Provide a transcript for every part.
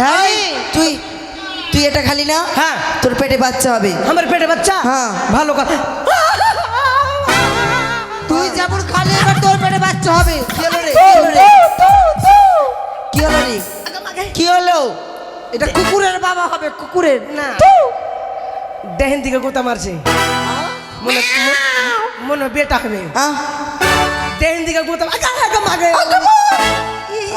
হ্যাঁ তুই তুই এটা খালি না? হ্যাঁ। তোর পেটে বাচ্চা হবে। আমার পেটে বাচ্চা? হ্যাঁ। ভালো কথা। তুই যেমন খালি এবার তোর পেটে বাচ্চা হবে। কি হলো রে? কি হলো রে? কি হলো রে? কি হলো? এটা কুকুরের বাবা হবে কুকুরের না। দেহেন দিকে গোতা মারছে। মনে মনে বেটা হবে। হ্যাঁ। দেহেন দিকে গোতা আগা, আগা, মাগে।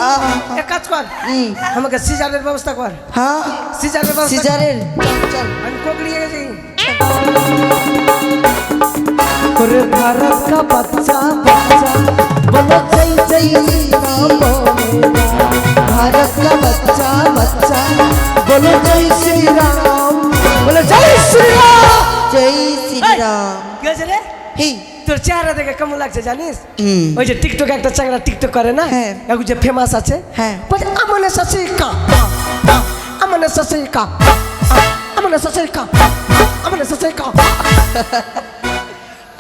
আহ, এক কাজ কর হুম, আমাকে সিজারের ব্যবস্থা কর হ্যাঁ সিজারের ব্যবস্থা কর। সিজারের চল চল আমি কোক নিয়ে গেছি अरे भारत का बच्चा बच्चा बोलो जय जय राम बोलेगा भारत का बच्चा बच्चा बोलो जय श्री राम बोलो जय श्री राम জয় শ্রীরাম কি হয়েছে রে হেই তোর চেহারা দেখে কেমন লাগছে জানিস? ওই যে টিকটক একটা চাংড়া টিকটক করে না? হ্যাঁ। এখন যে ফেমাস আছে? হ্যাঁ। আমনে কা আমনে শাসি কা আমনে শাসি কা আমনে শাসি কা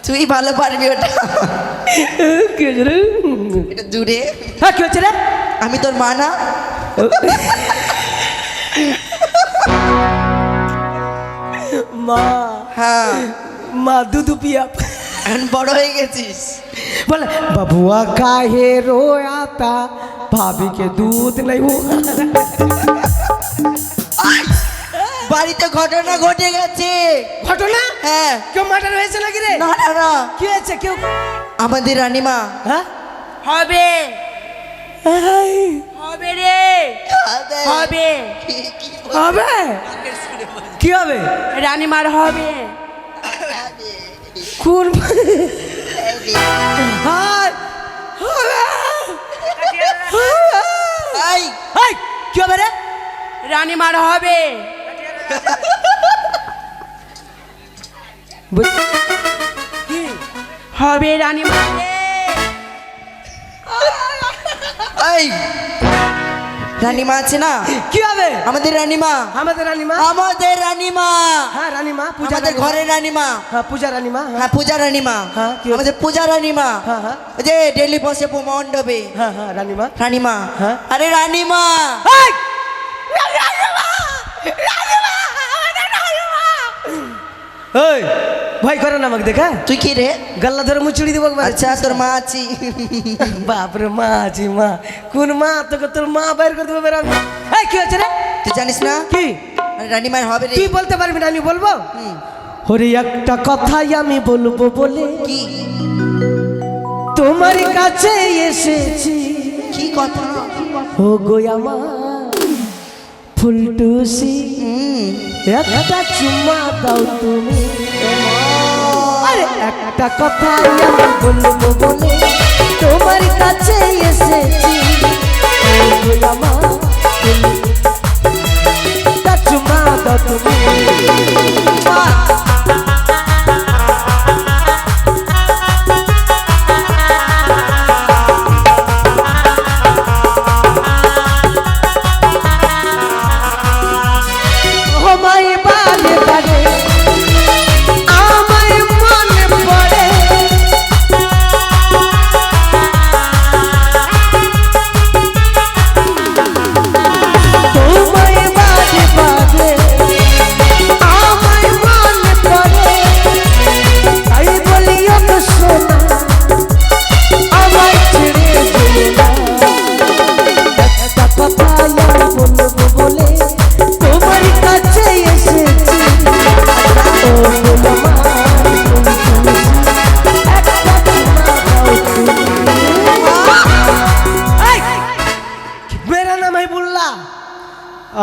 তুই ভালো পারবি ওটা। কি হয়েছে রে? এটা হ্যাঁ কি রে? আমি তোর মা না। মা। হ্যাঁ। মা দুধু পিয়া এখন বড় হয়ে গেছিস। বলে বাবুয়া কাহে রোয়াতা ভাবিকে দুধ নেই বাড়িতে ঘটনা ঘটে গেছে। ঘটনা? হ্যাঁ। কেউ মার্ডার হয়েছে নাকি রে? না না না। কি হয়েছে? কেউ আমাদের রানীমা। হ্যাঁ? হবে। হবে রে। হবে। হবে? কি হবে? রানীমার হবে। এই এই, কি হবে রে রানীমার হবে বুঝ- হবে রানীমার রে। এই রানীমা আছে না? কি হবে আমাদের রানীমা। আমাদের রানীমা? আমাদের রানীমা। হ্যাঁ রানীমা পূজা আমাদের। ঘরের রানীমা। হ্যাঁ পূজা রানীমা হ্যাঁ। হ্যাঁ পূজা রানীমা। হ্যাঁ? আমাদের পূজা রানীমা। হ্যাঁ, হ্যাঁ। যে ডেলি বসে মণ্ডপে হ্যাঁ হ্যাঁ রানীমা। রানীমা। হ্যাঁ। আরে রানীমা। এই! ভয় করে না আমাকে দেখা তুই কি রে? গাল্লা ধরে মুচুড়ি দেবো আচ্ছা তোর মা আছি। বাপরে মা আছি মা। কোন মা? তোকে তোর মা বাইর করে দেবো এই কি হচ্ছে রে? তুই জানিস না? কি? আরে রানীমার হবে রে। তুই বলতে পারবি না আমি বলব? হরে একটা কথাই আমি বলব বলে। কি? তোমার কাছে এসেছি। কি কথা? ও গো আমার ফুলটুসি। একটা চুম্মা দাও তুমি। আরে একটা কথা আমি বলব বলে তোমার কাছে এসেছি। দাও তুমি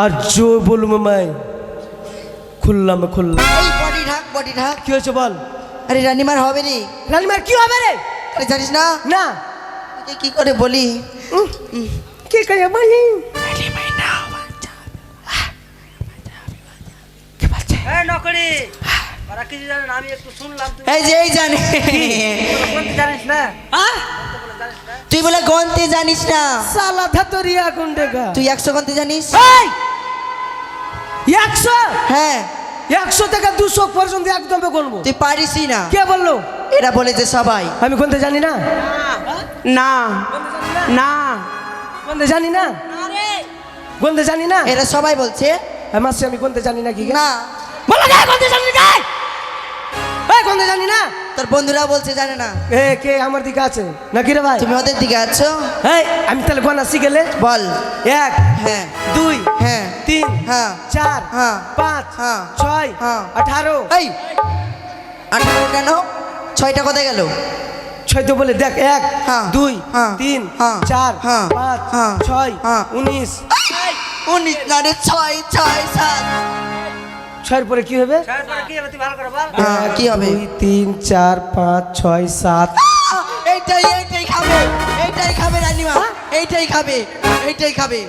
আর জো বলুম মাই খুললাম খুললাম। এই বডি ঢাক বডি ঢাক। কি হয়েছে বল? আরে রানিমার হবে রে। রানিমার কি হবে রে? আরে জানিস না? না। তুই কি করে বলি? কি করে বলি? তুই বলে গন্তে জানিস না? তুই একশো গন্তে জানিস? একশো? হ্যাঁ। একশো থেকে দুশো পর্যন্ত একদম গুনবো তুই পারিসই না। কে বলল? এরা বলেছে সবাই। আমি কোনতে জানি না? না। না। কোনটা জানি না? গন্ধে জানি না? এটা সবাই বলছে। হ্যাঁ, মাসি আমি গন্ধে জানি না কি? না। বলো না গন্ধে জানি না? এই জানি না? তোর বন্ধুরা বলছে জানে না। এ কে আমার দিকে আছে? নাকি রে ভাই? তুমি ওদের দিকে আছো? এই আমি তাহলে গনা শিখেলে বল। এক হ্যাঁ। দুই হ্যাঁ। তিন হ্যাঁ। চার হ্যাঁ। পাঁচ হ্যাঁ। ছয় হ্যাঁ। আঠারো। এই আঠারো কেন? ছয়টা কোথায় গেল? ছয় তো বলে দেখ এক হ্যাঁ, দুই হ্যাঁ, তিন হ্যাঁ, চার হ্যাঁ, পাঁচ হ্যাঁ, ছয় হ্যাঁ। উনিশ। উনিশ না রে ছয় ছয় সাত। ছয়ের পরে কি হবে? কি হবে? তুই ভালো করে বল। হ্যাঁ, কি হবে? তিন চার পাঁচ ছয় সাত। এইটাই এইটাই খাবে। এইটাই খাবে রানিমা। এইটাই খাবে। এইটাই খাবে।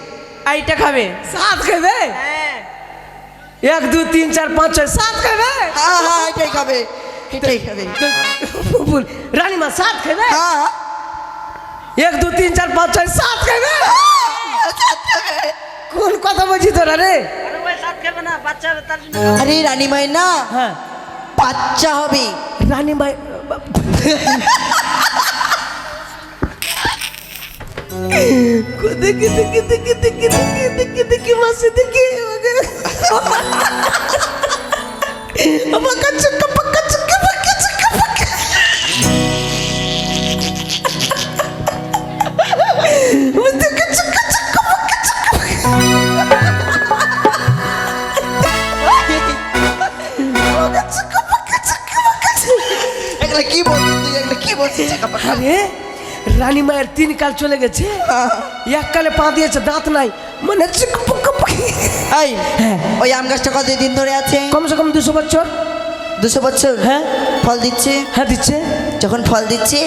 এইটা খাবে? সাত খাবে? হ্যাঁ। এক দুই তিন চার পাঁচ ছয় সাত খাবে? হ্যাঁ হ্যাঁ এইটাই খাবে। এটাই খাবে। বল, রানীমা সাত খাবে? হ্যাঁ। এক দুই তিন চার পাঁচ ছয় সাত খাবে। কোন কথা বলছি তোরা রে? আরে ওই সাত খাবে না বাচ্চা হবে তার জন্য আরে রানিমাই না? হ্যাঁ। বাচ্চা হবে। রানীমা দেখি দেখি দেখি দেখি দেখি দেখি দেখি মাসে দেখি পাকা চুক্কা পাকা চুক্কা পাকা এগুলো কি বলছিস তুই? এগুলো কি বলছিস? আরে রানী মায়ের তিন কাল চলে গেছে। এক কালে পা দিয়েছে দাঁত নাই। মানে। এই হ্যাঁ। ওই আম গাছটা কতদিন ধরে আছে? কমসে কম দুশো বছর। দুশো বছর? হ্যাঁ। ফল দিচ্ছে? হ্যাঁ দিচ্ছে। যখন ফল দিচ্ছে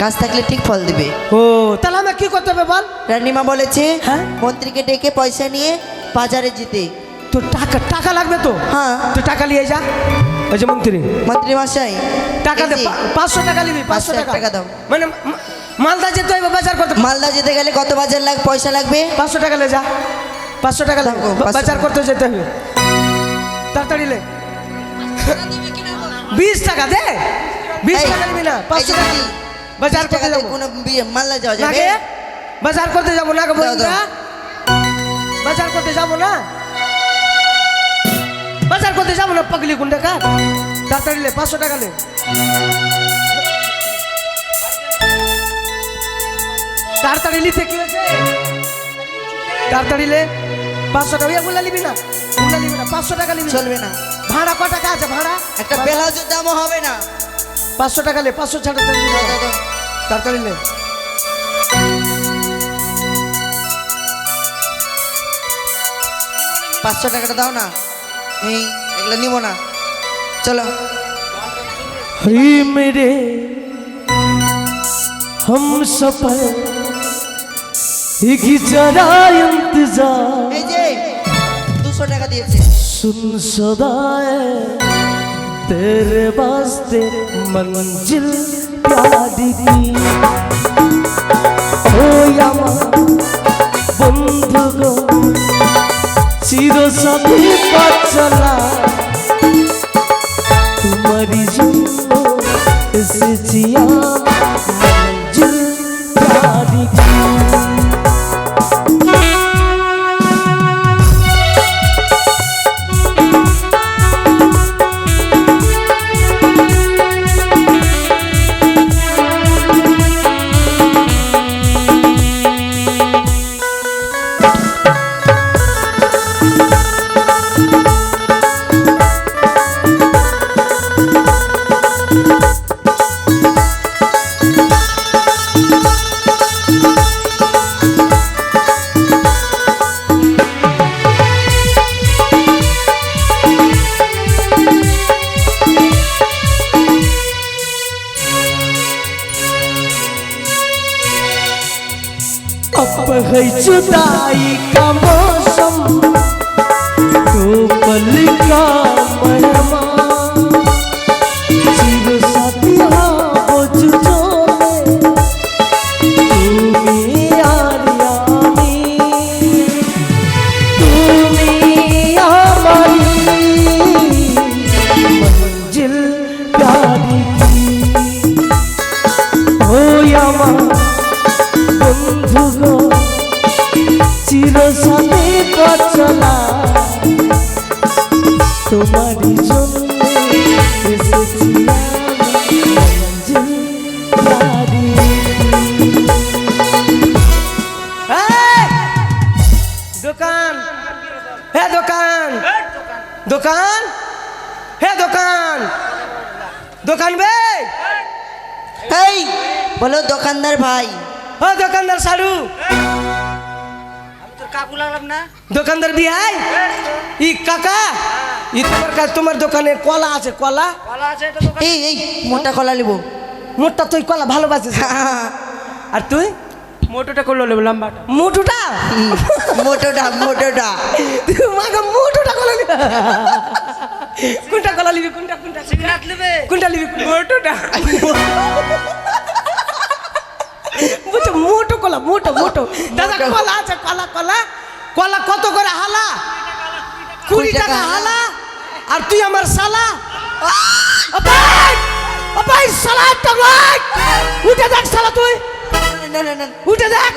গাছ থাকলে ঠিক ফল দিবে। ও তাহলে আমার কি করতে হবে বল? রানিমা বলেছে হ্যাঁ? মন্ত্রীকে ডেকে পয়সা নিয়ে বাজারে যেতে। তোর টাকা টাকা লাগবে তো? হ্যাঁ। তো টাকা নিয়ে যা। যে মন্ত্রী। মন্ত্রী মশাই টাকা দে পাঁচশো টাকা নিবি পাঁচশো 500 টাকা। দাও। মানে মালদা যেতে হবে বাজার করতে মালদা যেতে গেলে কত বাজার লাগ পয়সা লাগবে? পাঁচশো টাকা লে যা। পাঁচশো টাকা লাগবে বাজার করতে যেতে হবে তাড়াতাড়ি লে। বিশ টাকা দে। বিশ টাকা নিবি না পাঁচশো টাকা বাজার করতে যাব। কোনো মালদা যাওয়া না যাবে বাজার করতে যাব না বাজার করতে যাব না? বাজার করতে যাব না পাগলি কুন্ডে কার তাড়াতাড়ি লে পাঁচশো টাকা নে তাড়াতাড়ি লিতে কি হয়েছে? তাড়াতাড়ি লে পাঁচশো টাকা। ওগুলা নিবি না ওগুলা নিবি না পাঁচশো টাকা নিবি চলবে না। ভাড়া ক টাকা আছে ভাড়া? একটা ব্লাউজের দামও হবে না। পাঁচশো টাকা লে পাঁচশো ছাড়া। তাড়াতাড়ি লে। পাঁচশো টাকাটা দাও না। এই এগুলো নিব না চলো हरी मेरे हम सफर एक जरा इंतजार এই যে দুশো টাকা দিয়েছে सुन सदाए तेरे वास्ते मंजिल प्यारी की ओ यामा बंधु गो চির সাথী পথ চলা। তোমারই জন্য এসেছি মঞ্জিল দোকান। হে দোকান। দোকান? হে দোকান। দোকান বে? এই দোকানদার ভাই। ও দোকানদার সারু। তোর কাকু লাগলাম না। দোকানদার বিহাই? ই কাকা ই তোমার কাছে তোমার দোকানে কলা আছে কলা? কলা আছে এই এই মোটা কলা নেব। মোটটা তুই কলা ভালোবাসিস? আর তুই? মোটোটা করল নেব লম্বাটা। মুটুটা? হুম, মোটোটা মোটোটা। তুই মাকে মুটুটা কলা নিবি। কোনটা কলা নিবি কোনটা কোনটা কোনটা? নিবি। মোটুটা। বুঝছ? মোটো কলা মোটো মোটো দাদা কলা আছে কলা কলা। কলা কত করে হালা? কুড়ি টাকা হালা। আর তুই আমার শালা? শালা টাকাই উঠে দেখ শালা তুই। না না না উঠে দেখ।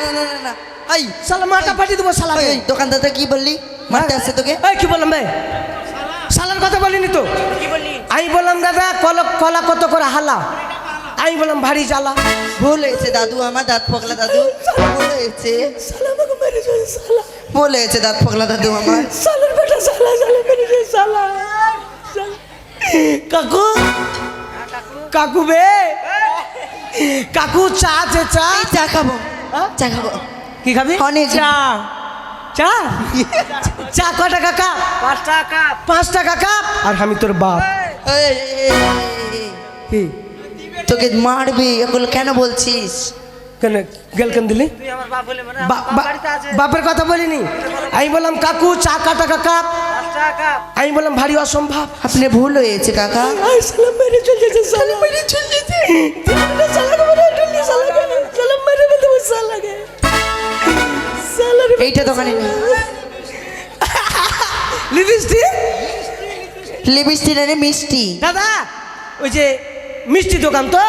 এই শালা মাটা পাঠিয়ে দেবো শালা। এই, এই, দোকানদারটা কি বললি? মারতে আসছে তোকে? এই কি বললাম ভাই? শালার কথা বলিনি তো? কি বললি? আমি বললাম দাদা কলা কলা কত করে হালা? আমি বললাম ভারী জ্বালা। ভুল হয়েছে দাদু আমার দাঁত পকলা দাদু। ভুল হয়েছে। ভুল হয়েছে দাঁত পকলা দাদু আমার। শালার বেটা শালা শালা মেরে। কাকু কাকু বে। কাকু চা আছে চা। এই চা খাব। হ্যাঁ? চা খাব। কি খাবি? অনেক চা। চা? চা ক টাকা কাপ। পাঁচ টাকা পাঁচ টাকা কাপ আর আমি তোর বাপ। কি? তোকে মারবি এগুলো কেন বলছিস? কেন গেল কেন দিলি বাপের কথা বলিনি। আমি বললাম কাকু চা কাটা কাকা আমি বললাম ভারী অসম্ভব। আপনি ভুল হয়েছে কাকা। এইটা দোকানে নেই। লিপস্টিক? লিপস্টিক মিষ্টি। দাদা ওই যে মিষ্টি দোকান তো?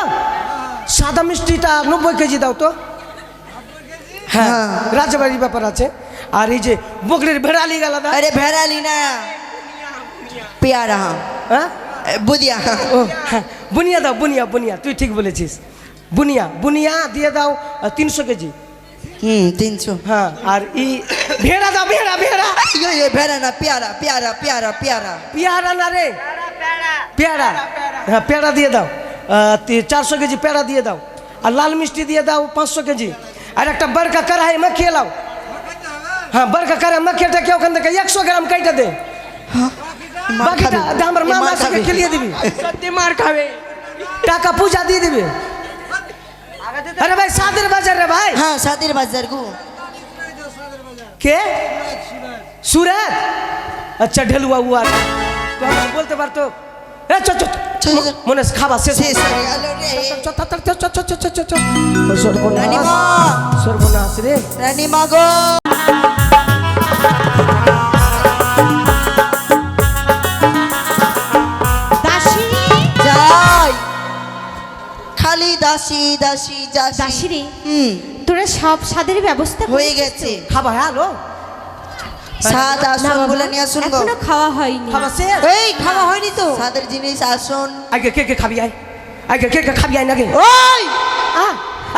সাদা মিষ্টিটা নব্বই কেজি দাও তো। হ্যাঁ, হ্যাঁ। রাজাবাড়ির ব্যাপার আছে। আর এই যে বকরির ভেড়ালি গেল আরে ভেড়ালি না। পেয়ারা হ্যাঁ।, হ্যাঁ? বুনিয়া। ও হ্যাঁ। বুনিয়া দাও বুনিয়া বুনিয়া। তুই ঠিক বলেছিস। বুনিয়া বুনিয়া দিয়ে দাও তিনশো কেজি। হুম তিনশো। হ্যাঁ আর ই ভেড়া দাও ভেড়া ভেড়া। ইয়ে ভেড়া না পেয়ারা পেয়ারা পেয়ারা পেয়ারা। পেয়ারা না রে। পেয়ারা। হ্যাঁ পেয়ারা দিয়ে দাও। चार सौ के जी पेड़ा दिए दाओ और लाल मिस्टी दिए दाओ पाँच सौ के जी और एक बड़का कड़ाई मखिए लाओ हाँ बड़का कड़ाई मखिए क्यों देखा एक सौ ग्राम कैटा दे. पूजा अच्छा ढलुआ बोलते মনে খাবার শেষ সর্বনাশ। রে। খালি দাসি দাসি দাসি। রে। তোরা সব স্বাদের ব্যবস্থা হয়ে গেছে। খাবার হ্যালো সাদ তো? না আসন বলে নিয়ে আসুন এখনও খাওয়া হয়নি। এই খাওয়া হয়নি তো। সাদের জিনিস আসন। আগে কে কে খাবি আয়। আগে কে কে খাবি আয় নাকি ওই!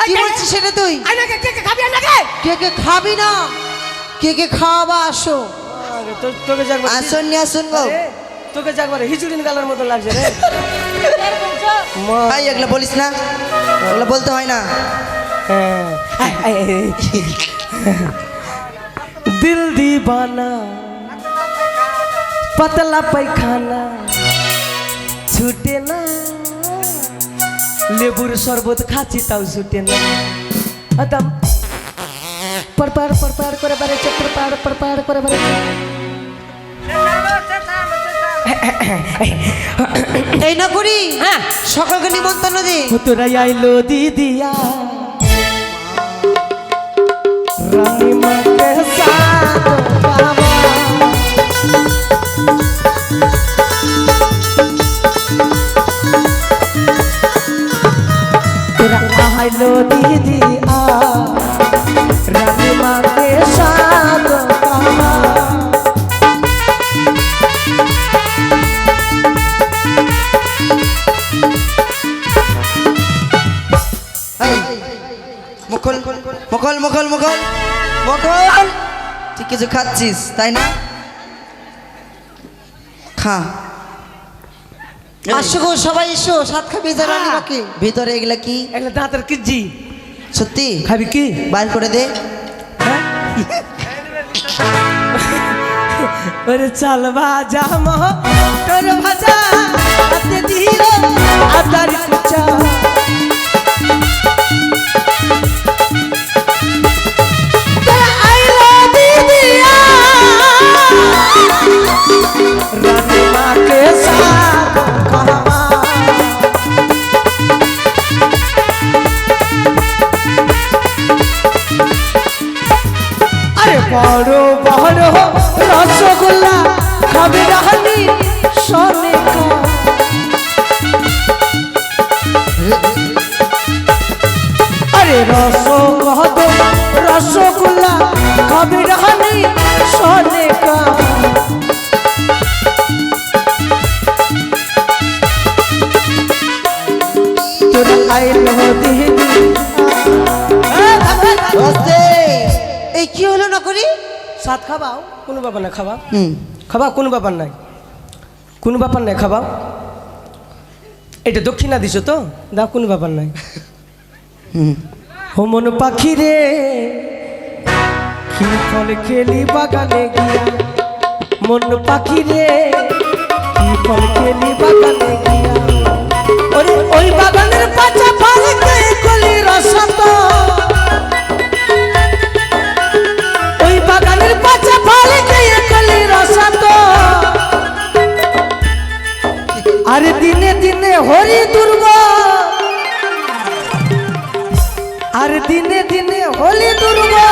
কি বলছিস সেটা তুই? আয় নাকি কে কে খাবি আয় নাকি কে কে খাবি না? কে কে খাওয়াবা আসো তো- তোকে যাকবার আসন নিয়ে আসুন গো। তোকে যাকবার হিচুড়িন গালার মতো লাগছে রে। ভাই এগুলো বলিস না। এগুলো বলতে হয় না। হ্যাঁ। দিল দিবানা পাতলা পায়খানা ছুটে না লেবুর শরবত খাচ্ছি তাও ছুটে না আতাম পরপার পরপার করে বারে চক্র পার পরপার করে বারে এই না করি হ্যাঁ। সকলকে নিমন্ত্রণ দে। তোরা আইলো দিদিয়া। রানী মাকে সা আইলো দিদি আ রানী মুখল মুখল মুখল মুখল মুখল তুই কিছু খাচ্ছিস তাই না? খা। আসো গো সবাই এসো সাত খাবি রানীমাকে ভিতরে এগুলা কি? এগুলো দাঁতের কিজি সত্যি? খাবি কি? বাইর করে দে। ওরে চাল ভাজা মহ তোর ভাজা হাতে দিল আদার কুচা। নাই খাবা? খাবা? কোনো ব্যাপার নাই। কোনো ব্যাপার নাই খাবা। এটা দক্ষিণা দিছো তো? দাও কোনো ব্যাপার নাই। হুম। হোমন পাখি রে কি ফল খেলি বাগানে গিয়া। মন পাখি রে কি ফল খেলি বাগানে গিয়া। ওই বাগানের পাচা ফলকে কলি রসত। আরে দিনে দিনে হরি দুর্গা। আর দিনে দিনে হলি দুর্গা।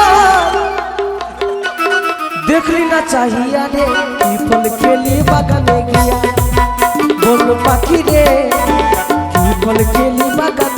দেখলি না চাহিয়া রে পিপল খেলি বাগানে গিয়া। বল পাখি রে পিপল খেলি বাগানে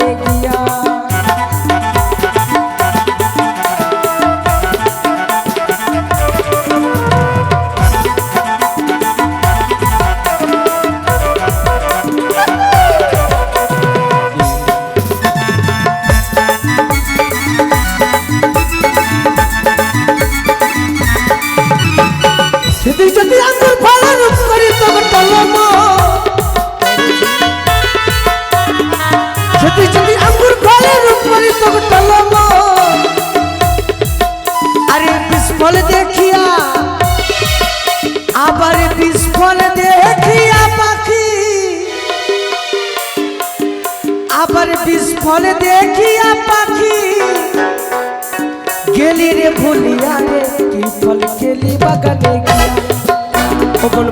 ভুলিয়া রে কি ফল খেলি বাগানে গিয়া?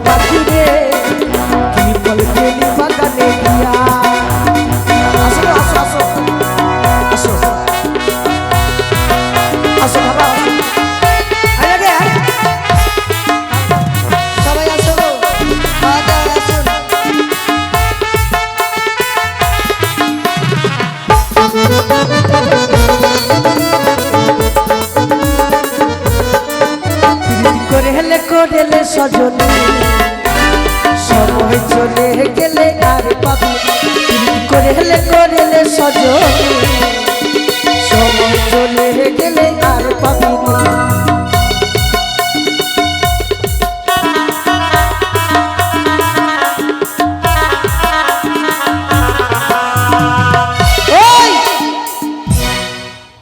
পাখি রে? সময় চলে গেলে আর পাবি প্রীতি করে হেলে করেলে সজনে। সময় চলে গেলে আর পাবি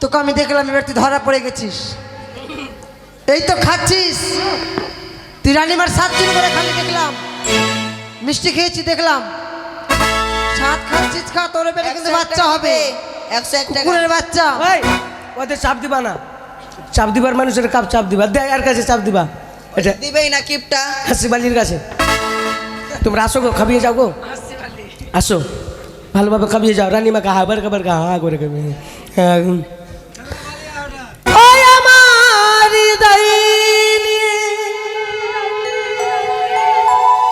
তোকে আমি দেখলাম এবার তুই ধরা পড়ে গেছিস। এই তো খাচ্ছিস। তুই রানিমার সাত দিন করে খালি দেখলাম। মিষ্টি খেয়েছি দেখলাম। সাত খাচ্ছিস খা তোর পেটে কিন্তু বাচ্চা হবে। একশো এক কুকুরের বাচ্চা। ওদের চাপ দিবা না। চাপ দিবার মানুষের কাপ চাপ দিবা। দে আর কাছে চাপ দিবা। এটা দিবেই না কিপটা। হাসিবালির কাছে। তোমরা আসো গো খাবিয়ে যাও গো। আসো। ভালোভাবে খাবিয়ে যাও। রানিমাকে হাবার খাবার গা হা করে খাবি। হ্যাঁ। আমার হৃদয়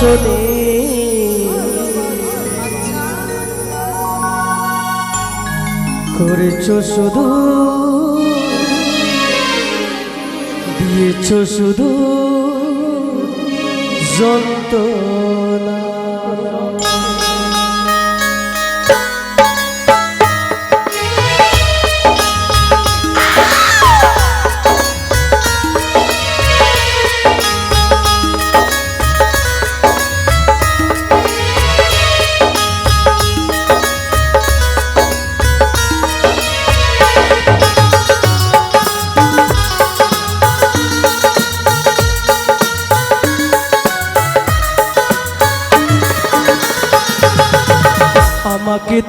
ভালোবাসনি করেছ শুধু দিয়েছ শুধু যন্ত্রণা।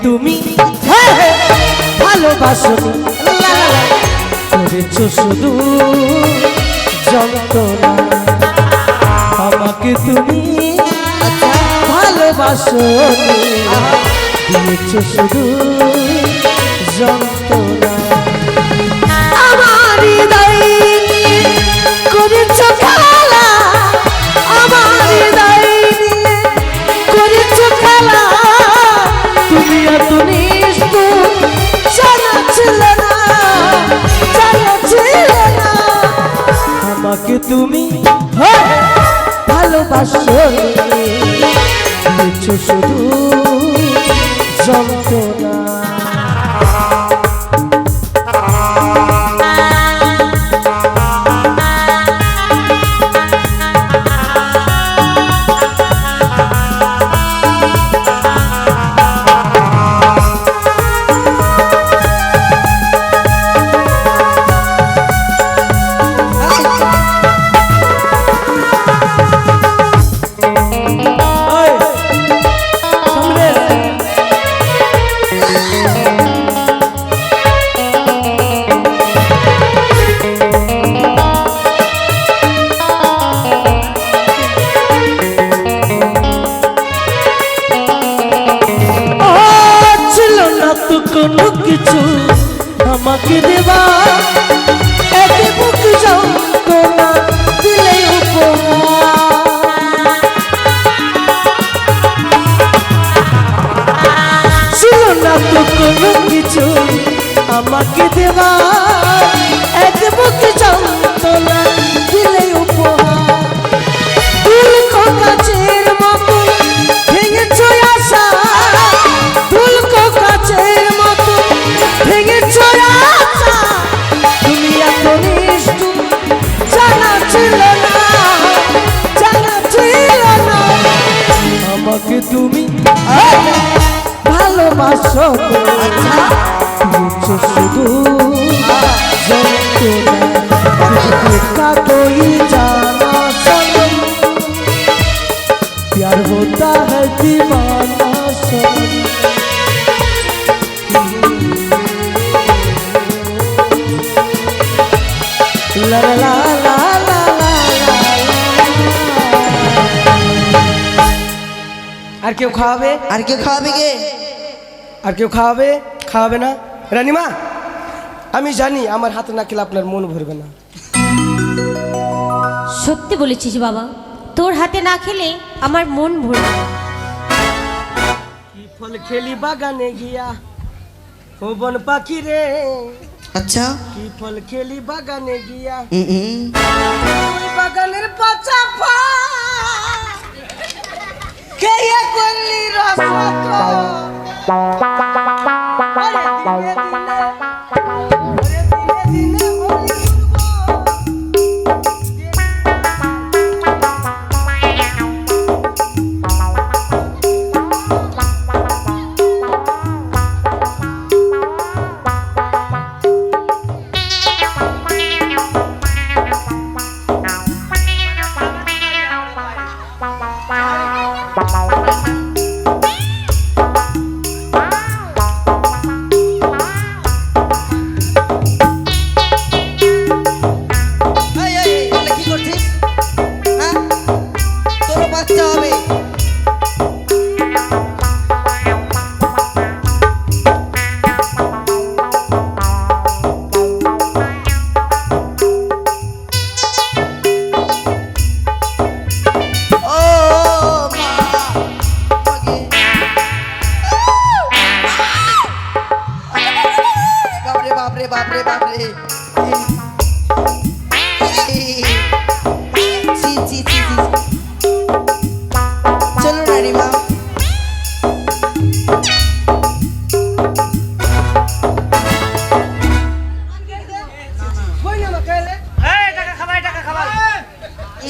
তুমি ভালোবাসনি করেছ শুধু যন্ত্রণা। আমাকে তুমি ভালোবাসনি দিয়েছ শুধু কেউ খাওয়াবে? আর কেউ খাওয়াবে কে? আর কেউ খাওয়াবে? খাওয়াবে না? রানিমা আমি জানি আমার হাতে না খেলে আপনার মন ভরবে না। সত্যি বলেছিস বাবা তোর হাতে না খেলে আমার মন ভরবে কি ফল খেলি বাগানে গিয়া? ও বন পাখি রে। আচ্ছা। কি ফল খেলি বাগানে গিয়া? বাগানের পচা পা কে এ করলি রসত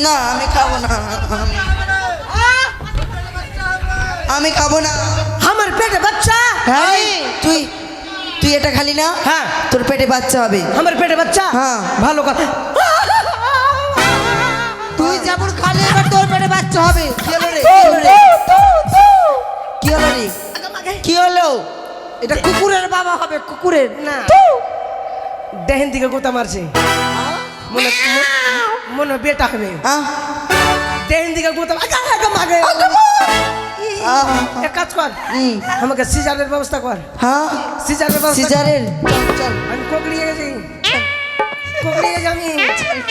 না আমি খাব না। আমি খাব না। আমার পেটে বাচ্চা? হ্যাঁ তুই তুই এটা খালি না? হ্যাঁ। তোর পেটে বাচ্চা হবে। আমার পেটে বাচ্চা? হ্যাঁ। ভালো কথা। তুই যেমন খালি এবার তোর পেটে বাচ্চা হবে। কি হলো রে? কি হলো রে? কি এটা কুকুরের বাবা হবে কুকুরের। না। দেহেন দিকে গোতা মারছে। মনে মনে- হ্যাঁ দেহেন দিকে গোতা আগা, আগা, মাগে। এক কাজ কর। আমাকে সিজারের ব্যবস্থা কর। হ্যাঁ সিজারের। সিজারের? চল আমি কোকড়িয়ে গেছি। কোকড়িয়ে গেছি আমি